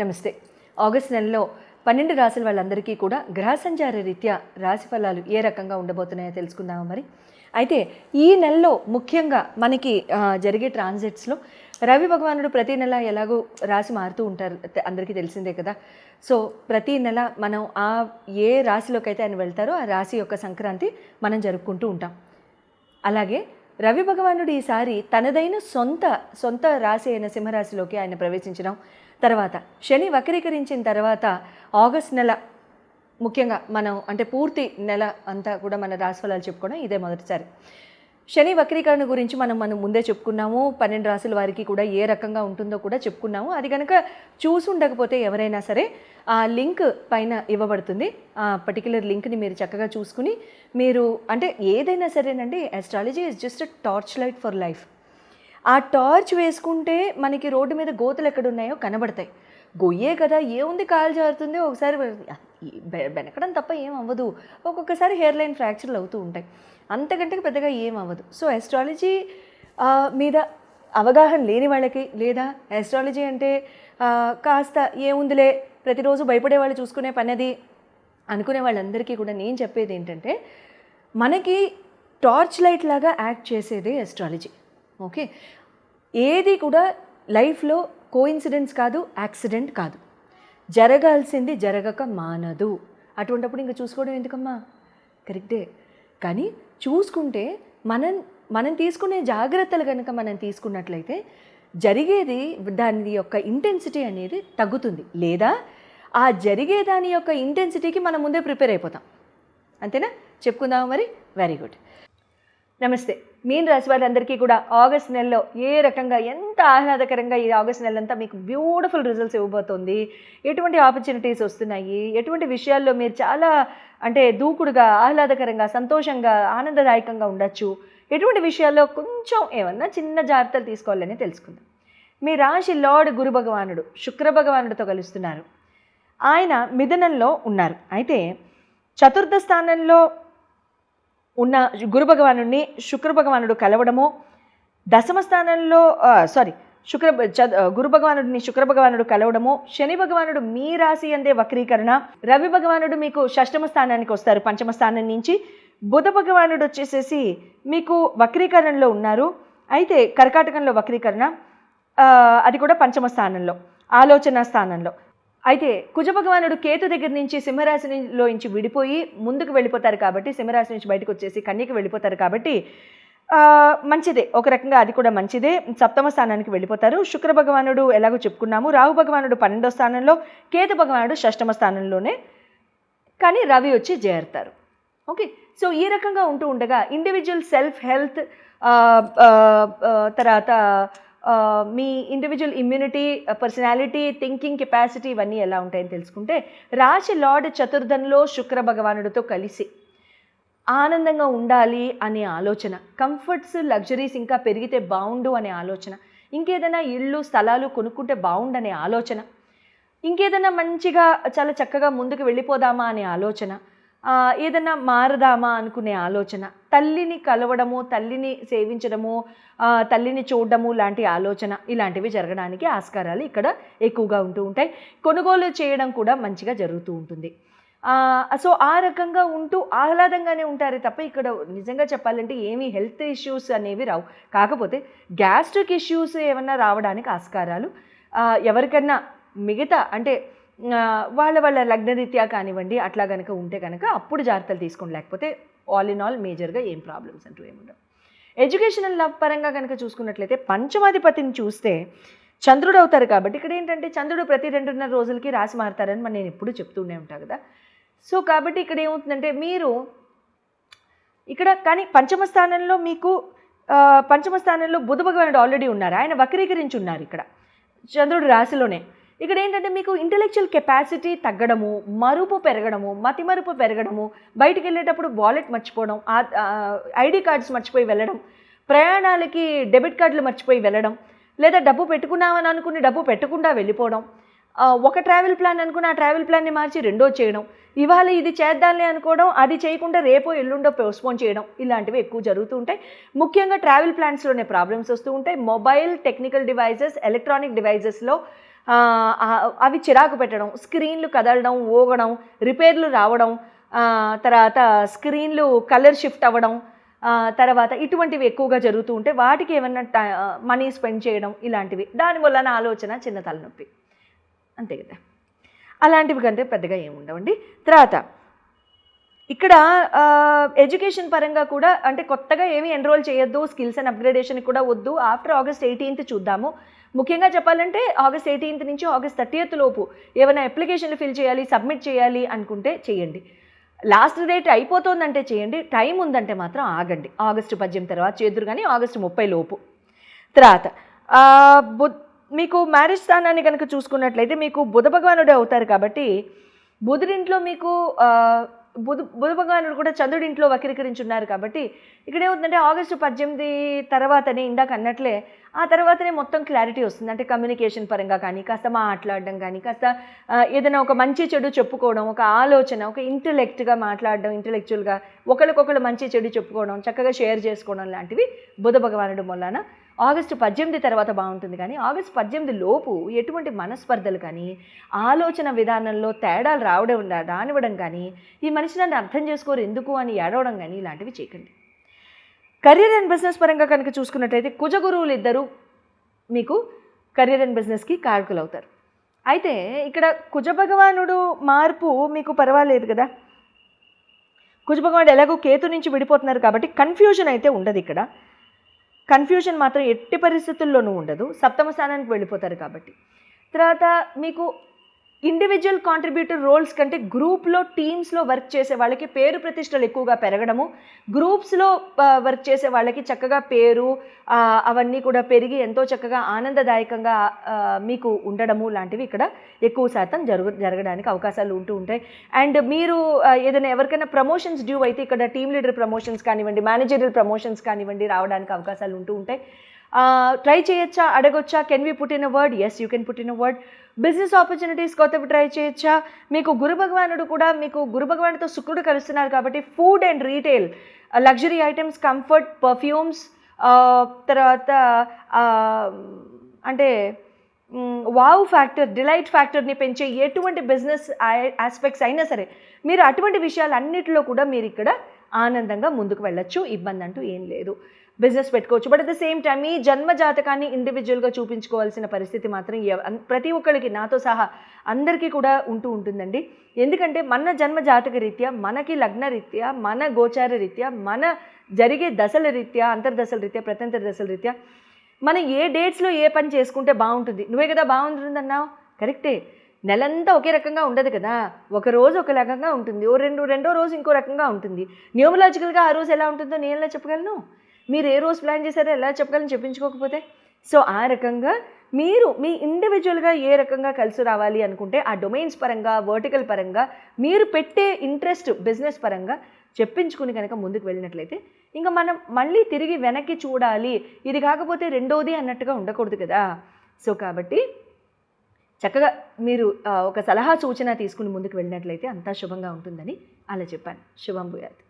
నమస్తే. ఆగస్ట్ నెలలో పన్నెండు రాశుల వాళ్ళందరికీ కూడా గ్రహ సంచార రీత్యా రాశి ఫలాలు ఏ రకంగా ఉండబోతున్నాయో తెలుసుకుందామా మరి? అయితే ఈ నెలలో ముఖ్యంగా మనకి జరిగే ట్రాన్సిట్స్లో రవి భగవానుడు ప్రతి నెల ఎలాగో రాశి మారుతూ ఉంటారు అందరికీ తెలిసిందే కదా. సో ప్రతి నెల మనం ఆ ఏ రాశిలోకి అయితే ఆయన వెళ్తారో ఆ రాశి యొక్క సంక్రాంతి మనం జరుపుకుంటూ ఉంటాం. అలాగే రవి భగవానుడు ఈసారి తనదైన సొంత సొంత రాశి అయిన సింహరాశిలోకి ఆయన ప్రవేశించడం తర్వాత శని వక్రీకరించిన తర్వాత ఆగస్ట్ నెల ముఖ్యంగా మనం అంటే పూర్తి నెల అంతా కూడా మన రాశిఫలాలు చెప్పుకోవడం ఇదే మొదటిసారి. శని వక్రీకరణ గురించి మనం మనం ముందే చెప్పుకున్నాము. పన్నెండు రాసుల వారికి కూడా ఏ రకంగా ఉంటుందో కూడా చెప్పుకున్నాము. అది కనుక చూసి ఉండకపోతే ఎవరైనా సరే ఆ లింక్ పైన ఇవ్వబడుతుంది. ఆ పర్టికులర్ లింక్ని మీరు చక్కగా చూసుకుని మీరు అంటే ఏదైనా సరేనండి astrology is just a torch light for life ఆ టార్చ్ వేసుకుంటే మనకి రోడ్డు మీద గోతులు ఎక్కడున్నాయో కనబడతాయి. గొయ్యే కదా ఏముంది కాలు జారుతుంది ఒకసారి వెనకడం బెనకడం తప్ప ఏం అవ్వదు ఒక్కొక్కసారి హెయిర్ లైన్ ఫ్రాక్చర్లు అవుతూ ఉంటాయి. అంతకంటే పెద్దగా ఏం అవ్వదు సో ఎస్ట్రాలజీ మీద అవగాహన లేని వాళ్ళకి లేదా ఎస్ట్రాలజీ అంటే కాస్త ఏముందిలే ప్రతిరోజు భయపడే వాళ్ళు చూసుకునే పనిది అనుకునే వాళ్ళందరికీ కూడా నేను చెప్పేది ఏంటంటే మనకి టార్చ్ లైట్ లాగా యాక్ట్ చేసేదే ఎస్ట్రాలజీ ఓకే? ఏది కూడా లైఫ్లో కోఇన్సిడెన్స్ కాదు యాక్సిడెంట్ కాదు. జరగాల్సింది జరగక మానదు. అటువంటప్పుడు ఇంకా చూసుకోవడం ఎందుకమ్మా? కరెక్టే. కానీ చూసుకుంటే మనం మనం తీసుకునే జాగ్రత్తలు కనుక మనం తీసుకున్నట్లయితే జరిగేది దాని యొక్క ఇంటెన్సిటీ అనేది తగ్గుతుంది. లేదా ఆ జరిగే దాని యొక్క ఇంటెన్సిటీకి మనం ముందే ప్రిపేర్ అయిపోతాం. అంతేనా? చెప్పుకుందాం మరి? Very good. నమస్తే. మీన్ రాశి వాళ్ళందరికీ కూడా ఆగస్ట్ నెలలో ఏ రకంగా ఎంత ఆహ్లాదకరంగా ఈ ఆగస్ట్ నెలంతా మీకు బ్యూటిఫుల్ రిజల్ట్స్ ఇవ్వబోతోంది? ఎటువంటి ఆపర్చునిటీస్ వస్తున్నాయి? ఎటువంటి విషయాల్లో మీరు చాలా అంటే దూకుడుగా ఆహ్లాదకరంగా సంతోషంగా ఆనందదాయకంగా ఉండొచ్చు? ఎటువంటి విషయాల్లో కొంచెం ఏమన్నా చిన్న జాగ్రత్తలు తీసుకోవాలని తెలుసుకుందాం. మీ రాశి లార్డ్ గురు భగవానుడు శుక్ర భగవానుడితో కలుస్తున్నారు. ఆయన మిథునంలో ఉన్నారు. అయితే చతుర్థ స్థానంలో ఉన్న గురు భగవానుడిని శుక్ర భగవానుడు కలవడము. దశమ స్థానంలో సారీ శుక్ర గురు భగవానుడిని శుక్ర భగవానుడు కలవడము. శని భగవానుడు మీ రాశి అందే వక్రీకరణ. రవి భగవానుడు మీకు షష్టమ స్థానానికి వస్తారు పంచమ స్థానం నుంచి. బుధ భగవానుడు వచ్చేసేసి మీకు వక్రీకరణలో ఉన్నారు. అయితే కర్కాటకంలో వక్రీకరణ అది కూడా పంచమ స్థానంలో ఆలోచన స్థానంలో. అయితే కుజ భగవానుడు కేతు దగ్గర నుంచి సింహరాశిలో నుంచి విడిపోయి ముందుకు వెళ్ళిపోతారు కాబట్టి సింహరాశి నుంచి బయటకు వచ్చేసి కన్యకి వెళ్ళిపోతారు కాబట్టి మంచిదే. ఒక రకంగా అది కూడా మంచిదే. సప్తమ స్థానానికి వెళ్ళిపోతారు. శుక్ర భగవానుడు ఎలాగో చెప్పుకున్నాము. రాహు భగవానుడు పన్నెండో స్థానంలో కేతు భగవానుడు షష్టమ స్థానంలోనే. కానీ రవి వచ్చి చేరుతారు ఓకే? సో ఈ రకంగా ఉంటూ ఉండగా ఇండివిజువల్ సెల్ఫ్ హెల్త్ తర్వాత మీ individual immunity personality thinking capacity ఇవన్నీ ఎలా ఉంటాయని తెలుసుకుంటే రాశి లార్డ్ చతుర్థంలో శుక్ర భగవానుడితో కలిసి ఆనందంగా ఉండాలి అనే ఆలోచన కంఫర్ట్స్ లగ్జరీస్ ఇంకా పెరిగితే బాగుండు అనే ఆలోచన ఇంకేదైనా ఇళ్ళు స్థలాలు కొనుక్కుంటే బాగుండనే ఆలోచన ఇంకేదైనా మంచిగా చాలా చక్కగా ముందుకు వెళ్ళిపోదామా అనే ఆలోచన ఏదైనా మారదామా అనుకునే ఆలోచన తల్లిని కలవడము తల్లిని సేవించడము తల్లిని చూడడము లాంటి ఆలోచన ఇలాంటివి జరగడానికి ఆస్కారాలు ఇక్కడ ఎక్కువగా ఉంటూ ఉంటాయి. కొనుగోలు చేయడం కూడా మంచిగా జరుగుతూ ఉంటుంది. సో ఆ రకంగా ఉంటూ ఆహ్లాదంగానే ఉంటారే తప్ప ఇక్కడ నిజంగా చెప్పాలంటే ఏమీ హెల్త్ ఇష్యూస్ అనేవి రావు. కాకపోతే గ్యాస్ట్రిక్ ఇష్యూస్ ఏమన్నా రావడానికి ఆస్కారాలు ఎవరికన్నా మిగతా అంటే వాళ్ళ వాళ్ళ లగ్నరీత్యా కానివ్వండి అట్లా కనుక ఉంటే కనుక అప్పుడు జాగ్రత్తలు తీసుకోండి. లేకపోతే ఆల్ ఇన్ ఆల్ మేజర్గా ఏం ప్రాబ్లమ్స్ అంటూ ఏముండవు ఎడ్యుకేషనల్ లవ్ పరంగా కనుక చూసుకున్నట్లయితే పంచమాధిపతిని చూస్తే చంద్రుడు అవుతారు కాబట్టి ఇక్కడ ఏంటంటే చంద్రుడు ప్రతి రెండున్నర రోజులకి రాసి మారుతారని మనం నేను ఎప్పుడూ చెప్తూనే ఉంటాను కదా. సో కాబట్టి ఇక్కడ ఏమవుతుందంటే మీరు ఇక్కడ కానీ పంచమ స్థానంలో మీకు పంచమ స్థానంలో బుధ భగవానుడు ఆల్రెడీ ఉన్నారు? ఆయన వక్రీకరించి ఉన్నారు ఇక్కడ. చంద్రుడు రాశిలోనే. ఇక్కడ ఏంటంటే మీకు ఇంటలెక్చువల్ కెపాసిటీ తగ్గడము మరుపు పెరగడము మతిమరుపు పెరగడము బయటికి వెళ్ళేటప్పుడు వాలెట్ మర్చిపోవడం ఐడి కార్డ్స్ మర్చిపోయి వెళ్ళడం ప్రయాణాలకి డెబిట్ కార్డులు మర్చిపోయి వెళ్ళడం లేదా డబ్బు పెట్టుకున్నామని అనుకుని డబ్బు పెట్టకుండా వెళ్ళిపోవడం ఒక ట్రావెల్ ప్లాన్ అనుకుని ఆ ట్రావెల్ ప్లాన్ని మార్చి రెండో చేయడం ఇవాళ ఇది చేద్దాంలే అనుకోవడం అది చేయకుండా రేపో ఎల్లుండో పోస్ట్పోన్ చేయడం ఇలాంటివి ఎక్కువ జరుగుతూ ఉంటాయి. ముఖ్యంగా ట్రావెల్ ప్లాన్స్లోనే ప్రాబ్లమ్స్ వస్తూ ఉంటాయి. మొబైల్ టెక్నికల్ డివైజెస్ ఎలక్ట్రానిక్ డివైజెస్లో అవి చిరాకు పెట్టడం స్క్రీన్లు కదలడం ఊగడం రిపేర్లు రావడం తర్వాత స్క్రీన్లు కలర్ షిఫ్ట్ అవ్వడం తర్వాత ఇటువంటివి ఎక్కువగా జరుగుతూ ఉంటే వాటికి ఏమన్నా మనీ స్పెండ్ చేయడం ఇలాంటివి. దానివల్ల నా ఆలోచన చిన్న తలనొప్పి. అంతే కదా. అలాంటివి కంటే పెద్దగా ఏమి ఉండవండి తర్వాత ఇక్కడ ఎడ్యుకేషన్ పరంగా కూడా అంటే కొత్తగా ఏమీ ఎన్రోల్ చేయొద్దు స్కిల్స్ అండ్ అప్గ్రేడేషన్ కూడా వద్దు. ఆఫ్టర్ ఆగస్ట్ ఎయిటీన్త్ చూద్దాము. ముఖ్యంగా చెప్పాలంటే ఆగస్ట్ ఎయిటీన్త్ నుంచి ఆగస్ట్ థర్టీయత్ లోపు ఏమైనా అప్లికేషన్లు ఫిల్ చేయాలి సబ్మిట్ చేయాలి అనుకుంటే చేయండి. లాస్ట్ డేట్ అయిపోతుందంటే చేయండి. టైం ఉందంటే మాత్రం ఆగండి. ఆగస్టు పద్దెనిమిది తర్వాత చేదురు కానీ ఆగస్టు ముప్పై లోపు. తర్వాత బు మీకు మ్యారేజ్ స్థానాన్ని కనుక చూసుకున్నట్లయితే మీకు బుధ భగవానుడే అవుతారు కాబట్టి బుధుడింట్లో మీకు బుధ బుధ భగవానుడు కూడా చంద్రుడింట్లో వక్రీకరించున్నారు కాబట్టి ఇక్కడ ఏమవుతుందంటే ఆగస్టు పద్దెనిమిది తర్వాతనే ఇందాక అన్నట్లే ఆ తర్వాతనే మొత్తం క్లారిటీ వస్తుంది. అంటే కమ్యూనికేషన్ పరంగా కానీ కాస్త మాట్లాడడం కానీ కాస్త ఏదైనా ఒక మంచి చెడు చెప్పుకోవడం ఒక ఆలోచన ఒక ఇంటలెక్ట్గా మాట్లాడడం ఇంటలెక్చువల్గా ఒకరికొకరు మంచి చెడు చెప్పుకోవడం చక్కగా షేర్ చేసుకోవడం లాంటివి బుధ భగవానుడు మొలాన ఆగస్టు పద్దెనిమిది తర్వాత బాగుంటుంది కానీ ఆగస్టు పద్దెనిమిది లోపు ఎటువంటి మనస్పర్ధలు కానీ ఆలోచన విధానంలో తేడాలు రావడం రానివ్వడం కానీ ఈ మనిషి నన్ను అర్థం చేసుకోరు ఎందుకు అని ఏడవడం కానీ ఇలాంటివి చేయకండి. కెరీర్ అండ్ బిజినెస్ పరంగా కనుక చూసుకున్నట్టయితే కుజగురువులు ఇద్దరు మీకు కెరీర్ అండ్ బిజినెస్కి కారకులు అవుతారు అయితే ఇక్కడ కుజభగవానుడు మార్పు మీకు పర్వాలేదు కదా? కుజభగవానుడు ఎలాగో కేతు నుంచి విడిపోతున్నారు కాబట్టి కన్ఫ్యూజన్ అయితే ఉండదు ఇక్కడ. కన్ఫ్యూజన్ మాత్రం ఎట్టి పరిస్థితుల్లోనూ ఉండదు. సప్తమ స్థానానికి వెళ్ళిపోతారు కాబట్టి. తర్వాత మీకు ఇండివిజువల్ కాంట్రిబ్యూటర్ రోల్స్ కంటే గ్రూప్లో టీమ్స్లో వర్క్ చేసే వాళ్ళకి పేరు ప్రతిష్టలు ఎక్కువగా పెరగడము. గ్రూప్స్లో వర్క్ చేసే వాళ్ళకి చక్కగా పేరు అవన్నీ కూడా పెరిగి ఎంతో చక్కగా ఆనందదాయకంగా మీకు ఉండడము లాంటివి ఇక్కడ ఎక్కువ శాతం జరుగు జరగడానికి అవకాశాలు ఉంటూ ఉంటాయి. అండ్ మీరు ఏదైనా ఎవరికైనా ప్రమోషన్స్ డ్యూ అయితే ఇక్కడ టీమ్ లీడర్ ప్రమోషన్స్ కానివ్వండి మేనేజరియల్ ప్రమోషన్స్ కానివ్వండి రావడానికి అవకాశాలు ఉంటూ ఉంటాయి. ట్రై చేయొచ్చా? అడగొచ్చా? Can we put in a word? Yes you can put in a word business opportunities కొత్తవి ట్రై చేయొచ్చా? మీకు గురు భగవానుడు కూడా మీకు గురు భగవానుడితో శుక్రుడు కలుస్తున్నారు కాబట్టి food and retail luxury items comfort perfumes తర్వాత uh, అంటే వావ్ ఫ్యాక్టర్ డిలైట్ ఫ్యాక్టర్ని పెంచే ఎటువంటి బిజినెస్ ఆస్పెక్ట్స్ అయినా సరే మీరు అటువంటి విషయాలన్నిటిలో కూడా మీరు ఇక్కడ ఆనందంగా ముందుకు వెళ్ళొచ్చు ఇబ్బంది అంటూ ఏం లేదు. బిజినెస్ పెట్టుకోవచ్చు. But at the same time ఈ జన్మ జాతకాన్ని ఇండివిజువల్గా చూపించుకోవాల్సిన పరిస్థితి మాత్రం ఎవ- ప్రతి ఒక్కరికి నాతో సహా అందరికీ కూడా ఉంటూ ఉంటుందండి. ఎందుకంటే మన జన్మ జాతక రీత్యా మనకి లగ్న రీత్యా మన గోచార రీత్యా మన జరిగే దశల రీత్యా అంతర్దశల రీత్యా ప్రత్యంతర దశల రీత్యా మనం ఏ డేట్స్లో ఏ పని చేసుకుంటే బాగుంటుంది. నువ్వే కదా బాగుంటుందన్నావు? కరెక్టే నెలంతా ఒకే రకంగా ఉండదు కదా. ఒక రోజు ఒక రకంగా ఉంటుంది. ఓ రెండు రెండో రోజు ఇంకో రకంగా ఉంటుంది. న్యూమలాజికల్గా ఆ రోజు ఎలా ఉంటుందో నేను ఎలా చెప్పగలను? మీరు ఏ రోజు ప్లాన్ చేశారో ఎలా చెప్పగలను చెప్పించుకోకపోతే? సో ఆ రకంగా మీరు మీ ఇండివిజువల్గా ఏ రకంగా కలిసి రావాలి అనుకుంటే ఆ డొమైన్స్ పరంగా వర్టికల్ పరంగా మీరు పెట్టే ఇంట్రెస్ట్ బిజినెస్ పరంగా చెప్పించుకుని కనుక ముందుకు వెళ్ళినట్లయితే ఇంకా మనం మళ్ళీ తిరిగి వెనక్కి చూడాలి. ఇది కాకపోతే రెండోది అన్నట్టుగా ఉండకూడదు కదా. సో కాబట్టి చక్కగా మీరు ఒక సలహా సూచన తీసుకుని ముందుకు వెళ్ళినట్లయితే అంతా శుభంగా ఉంటుందని అలా చెప్పాను. శుభం భూయాత్.